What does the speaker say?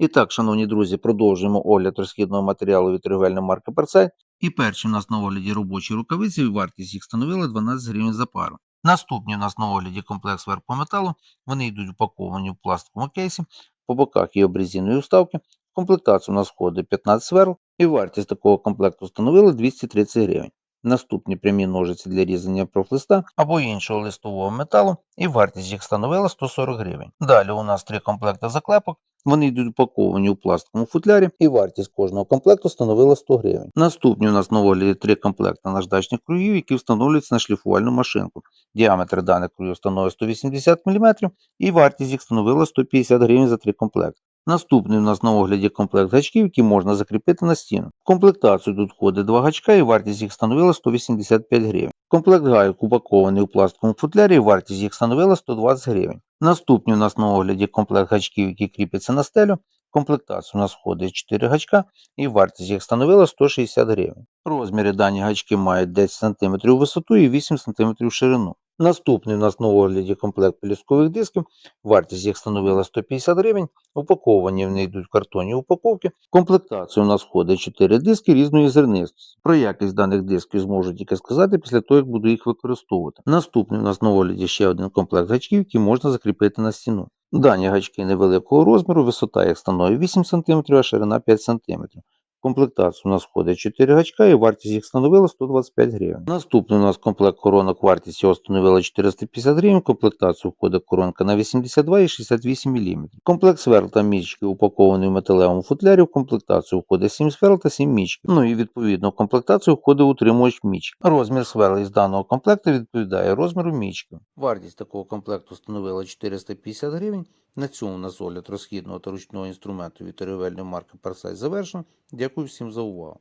І так, шановні друзі, продовжуємо огляд розхідного матеріалу від торговельної марки Перцай. І перші у нас на огляді робочі рукавиці, вартість їх становила 12 гривень за пару. Наступні у нас на огляді комплекс верх по металу. Вони йдуть упаковані в пластиковому кейсі, по боках є обрізінної уставки. В комплектацію у нас входить 15 сверл, і вартість такого комплекту становила 230 гривень. Наступні прямі ножиці для різання профлиста або іншого листового металу, і вартість їх становила 140 гривень. Далі у нас три комплекти заклепок. Вони йдуть упаковані у пластиковому футлярі, і вартість кожного комплекту становила 100 гривень. Наступні у нас на огляді три комплекти наждачних кругів, які встановлюються на шліфувальну машинку. Діаметр даних кругів становить 180 мм, і вартість їх становила 150 гривень за три комплекти. Наступний у нас на огляді комплект гачків, які можна закріпити на стіну. В комплектацію тут входить два гачка і вартість їх становила 185 гривень. Комплект гайок упакований у пластиковому футлярі, і вартість їх становила 120 гривень. Наступний у нас на огляді комплект гачків, які кріпляться на стелю. В комплектацію у нас входить 4 гачка і вартість їх становила 160 гривень. Розміри дані гачки мають 10 см висоту і 8 см ширину. Наступний у нас на огляді комплект пелюсткових дисків. Вартість їх становила 150 гривень. Упаковані вони йдуть в картонні упаковки. В комплектацію у нас входить 4 диски різної зернистості. Про якість даних дисків зможу тільки сказати після того, як буду їх використовувати. Наступний у нас на огляді ще один комплект гачків, які можна закріпити на стіну. Дані гачки невеликого розміру, висота їх становить 8 см, а ширина 5 см. Комплектацію у нас входить 4 гачка і вартість їх становила 125 гривень. Наступний у нас комплект коронок, вартість його становила 450 гривень. Комплектацію входить коронка на 82 і 68 мм. Комплект сверл та мічки упакований в металевому футлярі. В комплектацію входить 7 сверл та 7 мічків. Ну і відповідно в комплектацію входить утримувач мічки. Розмір сверл із даного комплекту відповідає розміру мічки. Вартість такого комплекту становила 450 гривень. На цьому у розхідного та ручного інструменту від торговельної марки Парсай завершено. Дякую всім за увагу.